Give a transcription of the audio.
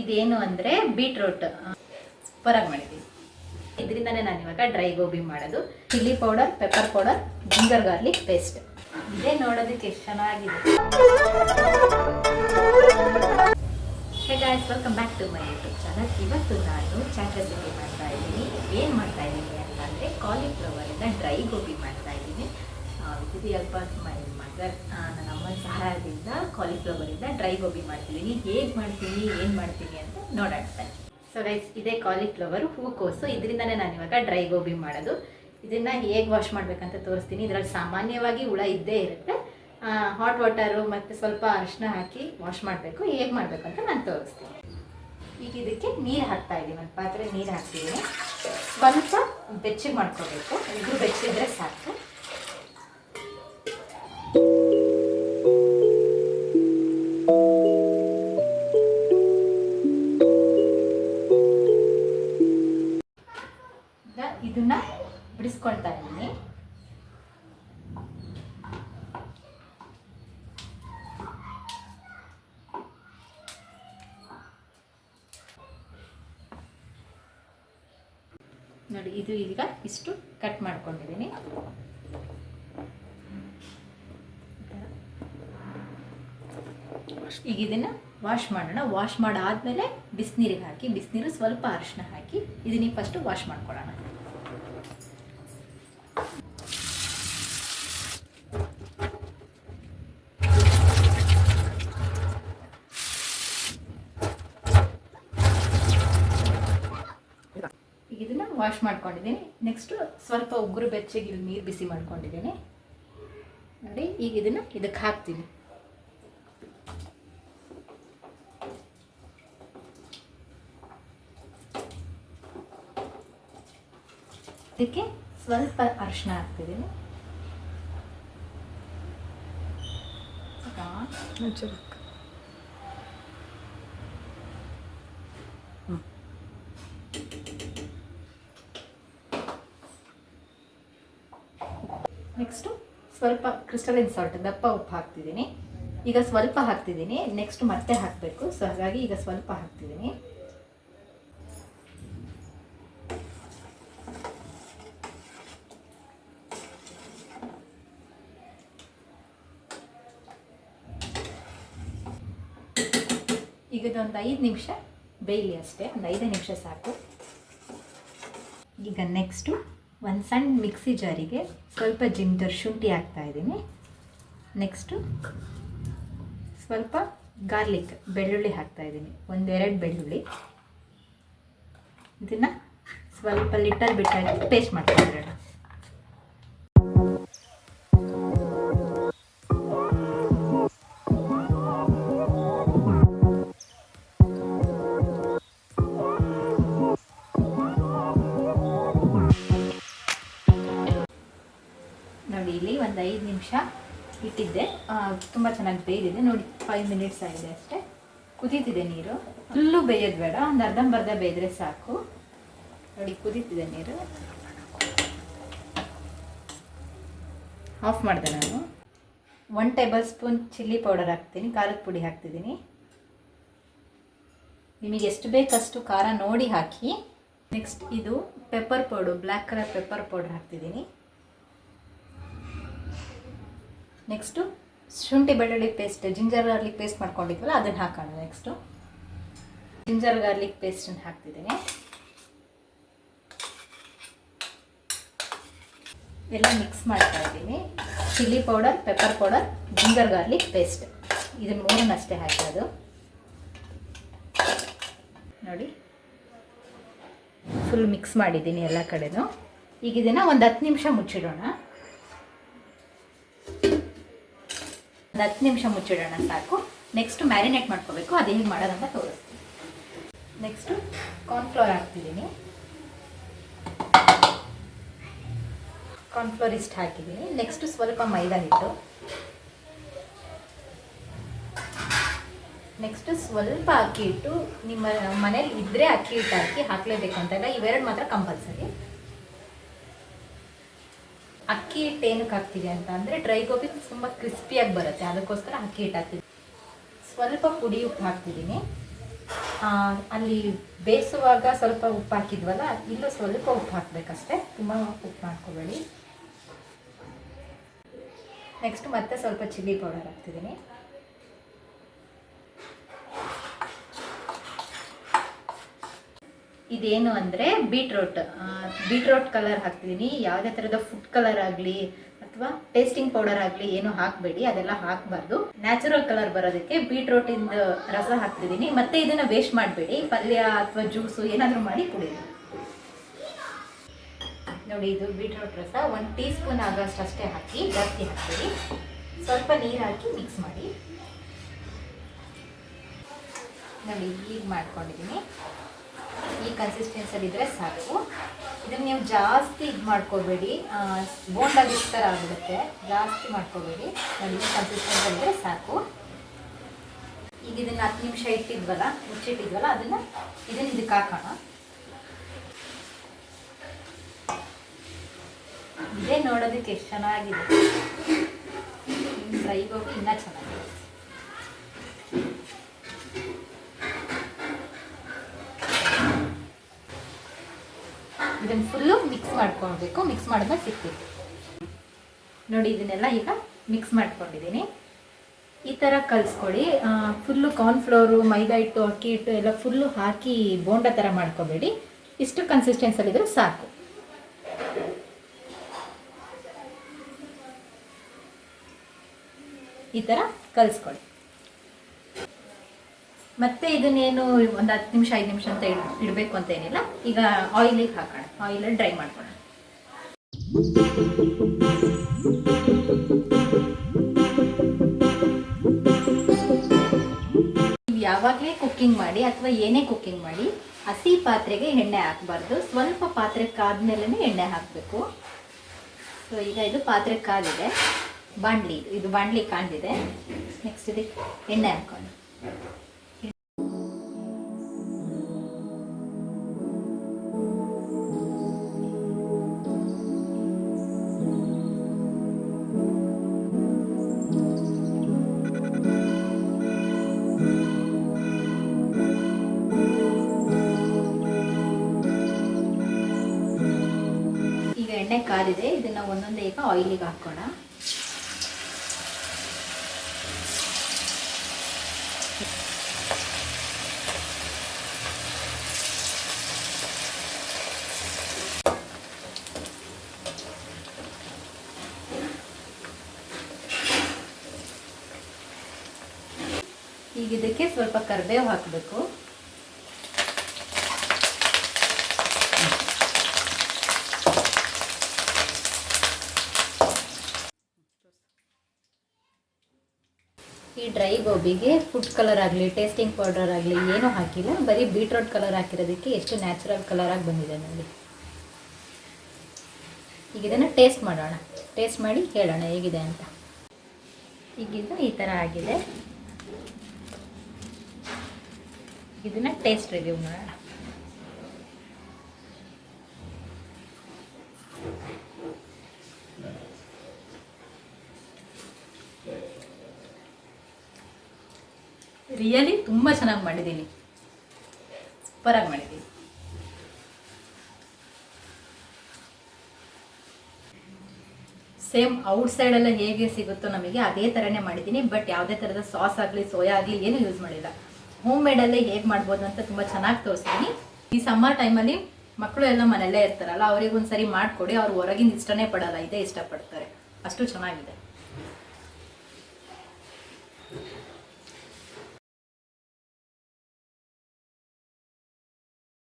ಇದೇನು ಅಂದರೆ ಬೀಟ್ರೂಟ್. ಸೂಪರಾಗಿ ಮಾಡಿದ್ದೀನಿ ಇದರಿಂದನೇ ನಾನು ಇವಾಗ ಡ್ರೈ ಗೋಬಿ ಮಾಡೋದು. Chilli powder, pepper powder, ginger garlic paste. ಇದೇ ನೋಡೋದಕ್ಕೆ ಎಷ್ಟು ಚೆನ್ನಾಗಿದೆ. Guys welcome back to my YouTube channel ಇವತ್ತು ನಾನು ಚಾಟ್ ರೆಸಿಪಿ ಮಾಡ್ತಾ ಇದ್ದೀನಿ. ಏನು ಮಾಡ್ತಾ ಇದ್ದೀನಿ ಅಂತಂದರೆ ಕಾಲಿಫ್ಲವರಿಂದ ಡ್ರೈ ಗೋಬಿ ಮಾಡ್ತಾ ಇದ್ದೀನಿ. ಇದು ಹೆಲ್ಪ್ ಮೈ ಮದರ್ ನನ್ನ ಅಮ್ಮನ ಸಹಾಯದಿಂದ ಕಾಲಿಫ್ಲವರಿಂದ ಡ್ರೈ ಗೋಬಿ ಮಾಡ್ತಿದ್ದೀನಿ ಹೇಗೆ ಮಾಡ್ತೀನಿ, ಏನು ಮಾಡ್ತೀನಿ ಅಂತ ನೋಡೋಣ ಸೊ ಗೈಸ್ ಇದೇ ಕಾಲಿಫ್ಲವರ್ ಹೂಕೋಸು ಇದರಿಂದನೇ ನಾನು ಇವಾಗ ಡ್ರೈ ಗೋಬಿ ಮಾಡೋದು. ಇದನ್ನ ಹೇಗೆ ವಾಶ್ ಮಾಡಬೇಕಂತ ತೋರಿಸ್ತೀನಿ. ಇದರಲ್ಲಿ ಸಾಮಾನ್ಯವಾಗಿ ಹುಳ ಇದ್ದೇ ಇರುತ್ತೆ. ಹಾಟ್ ವಾಟರು ಮತ್ತು ಸ್ವಲ್ಪ ಅರಿಶಿನ ಹಾಕಿ ವಾಶ್ ಮಾಡಬೇಕು. ಹೇಗೆ ಮಾಡಬೇಕು ಅಂತ ನಾನು ತೋರಿಸ್ತೀನಿ. ಈಗ ಇದಕ್ಕೆ ನೀರು ಹಾಕ್ತಾ ಇದ್ದೀನಿ ಒಂದು ಪಾತ್ರೆ ನೀರು ಹಾಕ್ತೀನಿ. ಸ್ವಲ್ಪ ಬೆಚ್ಚಗೆ ಮಾಡ್ಕೋಬೇಕು. ಇದು ಬೆಚ್ಚಿದ್ರೆ ಸಾಕು. ನೋಡಿ, ಇದು ಈಗ ಇಷ್ಟು ಕಟ್ ಮಾಡ್ಕೊಂಡಿದ್ದೀನಿ. ಈಗ ಇದನ್ನ ವಾಶ್ ಮಾಡೋಣ. ವಾಶ್ ಮಾಡಾದ್ಮೇಲೆ ಬಿಸಿನೀರಿಗೆ ಹಾಕಿ, ಬಿಸಿನೀರು ಸ್ವಲ್ಪ ಅರಿಶಿನ ಹಾಕಿ, ಇದನ್ನ ಫಸ್ಟ್ ವಾಶ್ ಮಾಡ್ಕೊಳ್ಳೋಣ ಈಗ ಇದನ್ನ ವಾಶ್ ಮಾಡ್ಕೊಂಡಿದ್ದೀನಿ. ನೆಕ್ಸ್ಟು ಸ್ವಲ್ಪ ಉಗುರು ಬೆಚ್ಚಗೆ ಇಲ್ಲಿ ನೀರು ಬಿಸಿ ಮಾಡ್ಕೊಂಡಿದ್ದೀನಿ. ನೋಡಿ, ಈಗ ಇದನ್ನು ಇದಕ್ಕೆ ಹಾಕ್ತೀನಿ. ಇದಕ್ಕೆ ಸ್ವಲ್ಪ ಅರಿಶಿನ ಹಾಕ್ತಿದ್ದೀನಿ. ಈಗ ನೆಕ್ಸ್ಟು ಸ್ವಲ್ಪ ಕ್ರಿಸ್ಟಲೈನ್ ಸಾಲ್ಟ್ ದಪ್ಪ ಉಪ್ಪು ಹಾಕ್ತಿದ್ದೀನಿ. ಈಗ ಸ್ವಲ್ಪ ಹಾಕ್ತಿದ್ದೀನಿ. ನೆಕ್ಸ್ಟ್ ಮತ್ತೆ ಹಾಕಬೇಕು. ಸೊ ಹಾಗಾಗಿ ಈಗ ಸ್ವಲ್ಪ ಹಾಕ್ತಿದ್ದೀನಿ. ಈಗ ಇದೊಂದು ಐದು ನಿಮಿಷ ಬೇಯಲಿ ಅಷ್ಟೇ. ಒಂದು ಐದು ನಿಮಿಷ ಸಾಕು. ಈಗ ನೆಕ್ಸ್ಟು ಒಂದು ಸಣ್ಣ ಮಿಕ್ಸಿ ಜಾರಿಗೆ ಸ್ವಲ್ಪ ಜಿಂಜರ್ ಶುಂಠಿ ಹಾಕ್ತಾ ಇದ್ದೀನಿ. ನೆಕ್ಸ್ಟು ಸ್ವಲ್ಪ ಗಾರ್ಲಿಕ್ ಬೆಳ್ಳುಳ್ಳಿ ಹಾಕ್ತಾ ಇದ್ದೀನಿ. ಒಂದೆರಡು ಬೆಳ್ಳುಳ್ಳಿ. ಇದನ್ನು ಸ್ವಲ್ಪ ಲಿಟಲ್ ಬಿಟ್ಟಾಗಿ ಪೇಸ್ಟ್ ಮಾಡ್ತಾ ಒಂದು ಐದು ನಿಮಿಷ ಇಟ್ಟಿದ್ದೆ. ತುಂಬ ಚೆನ್ನಾಗಿ ಬೇಯ್ದಿದೆ. ನೋಡಿ ಫೈವ್ ಮಿನಿಟ್ಸ್ ಆಗಿದೆ ಅಷ್ಟೇ. ಕುದೀತಿದೆ ನೀರು. ಫುಲ್ಲು ಬೇಯೋದು ಬೇಡ. ಒಂದು ಅರ್ಧಂಬರ್ಧ ಬೇಯ್ದರೆ ಸಾಕು. ನೋಡಿ, ಕುದೀತಿದೆ ನೀರು. ಆಫ್ ಮಾಡಿದೆ ನಾನು. One tablespoon chilli powder ಹಾಕ್ತೀನಿ. ಖಾರದ ಪುಡಿ ಹಾಕ್ತಿದ್ದೀನಿ. ನಿಮಗೆ ಎಷ್ಟು ಬೇಕಷ್ಟು ಖಾರ ನೋಡಿ ಹಾಕಿ. ನೆಕ್ಸ್ಟ್ ಇದು pepper powder black colour pepper powder ಹಾಕ್ತಿದ್ದೀನಿ. ನೆಕ್ಸ್ಟು ಶುಂಠಿ ಬೆಳ್ಳುಳ್ಳಿ ಪೇಸ್ಟ್ ಜಿಂಜರ್ ಗಾರ್ಲಿಕ್ ಪೇಸ್ಟ್ ಮಾಡ್ಕೊಂಡಿದ್ವಲ್ಲ, ಅದನ್ನು ಹಾಕೋಣ ನೆಕ್ಸ್ಟು ಜಿಂಜರ್ ಗಾರ್ಲಿಕ್ ಪೇಸ್ಟನ್ನು ಹಾಕ್ತಿದ್ದೀನಿ. ಎಲ್ಲ ಮಿಕ್ಸ್ ಮಾಡ್ತಾ ಇದ್ದೀನಿ. Chilli powder pepper powder ginger garlic paste ಇದನ್ನ ಮೂರನ್ನು ಅಷ್ಟೇ ಹಾಕೋದು ನೋಡಿ. ಫುಲ್ ಮಿಕ್ಸ್ ಮಾಡಿದ್ದೀನಿ ಎಲ್ಲ ಕಡೆನೂ. ಈಗ ಇದನ್ನು ಒಂದು ಹತ್ತು ನಿಮಿಷ ಮುಚ್ಚಿಡೋಣ. ಒಂದು ಹತ್ತು ನಿಮಿಷ ಮುಚ್ಚಿಡೋಣ ಸಾಕು. ನೆಕ್ಸ್ಟ್ ಮ್ಯಾರಿನೇಟ್ ಮಾಡ್ಕೋಬೇಕು. ಅದು ಹೇಗೆ ಮಾಡೋದಂತ ತೋರಿಸ್ತೀನಿ. ನೆಕ್ಸ್ಟು ಕಾರ್ನ್ಫ್ಲೋರ್ ಹಾಕ್ತಿದ್ದೀನಿ. ಕಾರ್ನ್ಫ್ಲೋರ್ ಇಷ್ಟು ಹಾಕಿದ್ದೀನಿ. ನೆಕ್ಸ್ಟ್ ಸ್ವಲ್ಪ ಮೈದಾ ಹಿಟ್ಟು. ನೆಕ್ಸ್ಟ್ ಸ್ವಲ್ಪ ಅಕ್ಕಿ ಹಿಟ್ಟು. ನಿಮ್ಮ ಮನೇಲಿ ಇದ್ದರೆ ಅಕ್ಕಿ ಹಿಟ್ಟು ಹಾಕಿ ಹಾಕಲೇಬೇಕು ಅಂತೆಲ್ಲ ಇವೆರಡು ಮಾತ್ರ ಕಂಪಲ್ಸರಿ ಅಕ್ಕಿ ಹಿಟ್ಟು ಏನಕ್ಕೆ ಹಾಕ್ತೀವಿ ಅಂತ ಅಂದರೆ ಡ್ರೈ ಗೋಬಿ ತುಂಬ ಕ್ರಿಸ್ಪಿಯಾಗಿ ಬರುತ್ತೆ. ಅದಕ್ಕೋಸ್ಕರ ಅಕ್ಕಿ ಹಿಟ್ಟು ಹಾಕ್ತೀವಿ. ಸ್ವಲ್ಪ ಪುಡಿ ಉಪ್ಪು ಹಾಕ್ತಿದ್ದೀನಿ. ಅಲ್ಲಿ ಬೇಯಿಸುವಾಗ ಸ್ವಲ್ಪ ಉಪ್ಪು ಹಾಕಿದ್ವಲ್ಲ, ಇಲ್ಲೂ ಸ್ವಲ್ಪ ಉಪ್ಪು ಹಾಕಬೇಕಷ್ಟೆ. ತುಂಬ ಉಪ್ಪು ಮಾಡ್ಕೋಬೇಡಿ ನೆಕ್ಸ್ಟ್ ಮತ್ತೆ ಸ್ವಲ್ಪ ಚಿಲ್ಲಿ ಪೌಡರ್ ಹಾಕ್ತಿದ್ದೀನಿ. ಇದೇನು ಅಂದರೆ ಬೀಟ್ರೋಟ್. ಬೀಟ್ರೋಟ್ ಕಲರ್ ಹಾಕ್ತಿದ್ದೀನಿ ಯಾವುದೇ ಥರದ ಫುಡ್ ಕಲರ್ ಆಗಲಿ ಅಥವಾ ಟೇಸ್ಟಿಂಗ್ ಪೌಡರ್ ಆಗಲಿ ಏನು ಹಾಕಬೇಡಿ. ಅದೆಲ್ಲ ಹಾಕಬಾರ್ದು. ನ್ಯಾಚುರಲ್ ಕಲರ್ ಬರೋದಕ್ಕೆ ಬೀಟ್ರೋಟಿಂದ ರಸ ಹಾಕ್ತಿದ್ದೀನಿ. ಮತ್ತೆ ಇದನ್ನು ವೇಸ್ಟ್ ಮಾಡಬೇಡಿ. ಪಲ್ಯ ಅಥವಾ ಜ್ಯೂಸು ಏನಾದರೂ ಮಾಡಿ ಕುಡಿಯಿರಿ. ನೋಡಿ, ಇದು ಬೀಟ್ರೋಟ್ ರಸ. ಒಂದು ಟೀ ಸ್ಪೂನ್ ಆಗೋಷ್ಟು ಅಷ್ಟೇ ಹಾಕಿ ಜಾಸ್ತಿ ಹಾಕ್ಬೇಡಿ. ಸ್ವಲ್ಪ ನೀರು ಹಾಕಿ ಮಿಕ್ಸ್ ಮಾಡಿ. ನೋಡಿ ಈಗ ಮಾಡ್ಕೊಂಡಿದ್ದೀನಿ. ಈ ಕನ್ಸಿಸ್ಟೆನ್ಸಲ್ಲಿ ಇದ್ರೆ ಸಾಕು. ಇದನ್ನು ನೀವು ಜಾಸ್ತಿ ಇದು ಮಾಡ್ಕೋಬೇಡಿ. ಬೋಂಡಾಗಿ ಥರ ಆಗಿಬಿಡುತ್ತೆ. ಜಾಸ್ತಿ ಮಾಡ್ಕೋಬೇಡಿ. ನೋಡಿ ಈ ಇದ್ರೆ ಸಾಕು. ಈಗ ಇದನ್ನು ಹತ್ತು ನಿಮಿಷ ಇಟ್ಟಿದ್ವಲ್ಲ, ಮುಚ್ಚಿಟ್ಟಿದ್ವಲ್ಲ, ಅದನ್ನು ಇದನ್ನು ಇದಕ್ಕೆ ಹಾಕೋಣ. ಇದೇ ನೋಡೋದಕ್ಕೆ ಎಷ್ಟು ಚೆನ್ನಾಗಿದೆ. ಫ್ರೈ ಇನ್ನೂ ಚೆನ್ನಾಗಿದೆ. ಇದನ್ನು ಫುಲ್ಲು ಮಿಕ್ಸ್ ಮಾಡ್ಕೊಳ್ಬೇಕು. ಮಿಕ್ಸ್ ಮಾಡಿದ್ಮೇಲೆ ಸಿಗ್ತೀವಿ ನೋಡಿ, ಇದನ್ನೆಲ್ಲ ಈಗ ಮಿಕ್ಸ್ ಮಾಡ್ಕೊಂಡಿದ್ದೀನಿ. ಈ ಥರ ಕಲಿಸ್ಕೊಳ್ಳಿ ಫುಲ್ಲು ಕಾರ್ನ್ಫ್ಲೋರು ಮೈದಾ ಹಿಟ್ಟು, ಅಕ್ಕಿ ಹಿಟ್ಟು ಎಲ್ಲ ಫುಲ್ಲು ಹಾಕಿ ಬೋಂಡ ಥರ ಮಾಡ್ಕೋಬೇಡಿ. ಇಷ್ಟು ಕನ್ಸಿಸ್ಟೆನ್ಸಲ್ಲಿದ್ದರೂ ಸಾಕು. ಈ ಥರ ಕಲಿಸ್ಕೊಳ್ಳಿ ಮತ್ತೆ ಇದನ್ನೇನು ಒಂದು ಹತ್ತು ನಿಮಿಷ, ಐದು ನಿಮಿಷ ಅಂತ ಇಡ್, ಇಡಬೇಕು ಅಂತ ಏನಿಲ್ಲ. ಈಗ ಆಯಿಲಿಗೆ ಹಾಕೋಣ. ಆಯಿಲಲ್ಲಿ ಡ್ರೈ ಮಾಡ್ಕೊಳ್ಳೋಣ. ನೀವು ಯಾವಾಗಲೇ ಕುಕ್ಕಿಂಗ್ ಮಾಡಿ ಅಥವಾ ಏನೇ ಕುಕ್ಕಿಂಗ್ ಮಾಡಿ, ಹಸಿ ಪಾತ್ರೆಗೆ ಎಣ್ಣೆ ಹಾಕಬಾರ್ದು. ಸ್ವಲ್ಪ ಪಾತ್ರೆ ಕಾದ್ಮೇಲೆ ಎಣ್ಣೆ ಹಾಕಬೇಕು. ಸೊ ಈಗ ಇದು ಪಾತ್ರೆ ಕಾದಿದೆ. ಬಾಂಡ್ಲಿ ಇದು ಬಾಂಡ್ಲಿ ಕಾಂದಿದೆ ನೆಕ್ಸ್ಟ್ ಇದಕ್ಕೆ ಎಣ್ಣೆ ಹಾಕೊಂಡು ಎಣ್ಣೆ ಕಾದಿದೆ ಇದನ್ನ ಒಂದೊಂದೇ ಈಗ ಆಯಿಲಿಗೆ ಹಾಕೋಣ. ಈಗ ಇದಕ್ಕೆ ಸ್ವಲ್ಪ ಕರಿಬೇವು ಹಾಕಬೇಕು. ಈ ಡ್ರೈ ಗೋಬಿಗೆ ಫುಡ್ ಕಲರ್ ಆಗಲಿ ಟೇಸ್ಟಿಂಗ್ ಪೌಡರ್ ಆಗಲಿ ಏನೂ ಹಾಕಿಲ್ಲ. ಬರೀ ಬೀಟ್ರೋಟ್ ಕಲರ್ ಹಾಕಿರೋದಕ್ಕೆ ಎಷ್ಟು ನ್ಯಾಚುರಲ್ ಕಲರಾಗಿ ಬಂದಿದೆ ನೋಡಿ. ಈಗ ಇದನ್ನು ಟೇಸ್ಟ್ ಮಾಡೋಣ. ಟೇಸ್ಟ್ ಮಾಡಿ ಹೇಳೋಣ ಹೇಗಿದೆ ಅಂತ. ಈಗ ಇದು ಈ ಥರ ಆಗಿದೆ. ಇದನ್ನು ಟೇಸ್ಟ್ ರಿವ್ಯೂ ಮಾಡೋಣ. ರಿಯಲಿ ತುಂಬ ಚೆನ್ನಾಗಿ ಮಾಡಿದ್ದೀನಿ ಸೂಪರಾಗಿ ಮಾಡಿದ್ದೀನಿ ಸೇಮ್ ಔಟ್ ಸೈಡೆಲ್ಲ ಹೇಗೆ ಸಿಗುತ್ತೋ ನಮಗೆ ಅದೇ ಥರನೇ ಮಾಡಿದ್ದೀನಿ ಬಟ್ ಯಾವುದೇ ಥರದ ಸಾಸ್ ಆಗಲಿ ಸೋಯಾ ಆಗಲಿ ಏನು ಯೂಸ್ ಮಾಡಿಲ್ಲ. ಹೋಮ್ ಮೇಡಲ್ಲೇ ಹೇಗೆ ಮಾಡ್ಬೋದು ಅಂತ ತುಂಬ ಚೆನ್ನಾಗಿ ತೋರಿಸ್ತೀನಿ ಈ ಸಮ್ಮರ್ ಟೈಮಲ್ಲಿ ಮಕ್ಕಳು ಎಲ್ಲ ಮನೆಯಲ್ಲೇ ಇರ್ತಾರಲ್ಲ ಅವ್ರಿಗೆ ಒಂದು ಸರಿ ಮಾಡಿಕೊಡಿ, ಅವ್ರು ಹೊರಗಿಂದ ಇಷ್ಟನೇ ಪಡೋಲ್ಲ, ಇದೇ ಇಷ್ಟಪಡ್ತಾರೆ. ಅಷ್ಟು ಚೆನ್ನಾಗಿದೆ.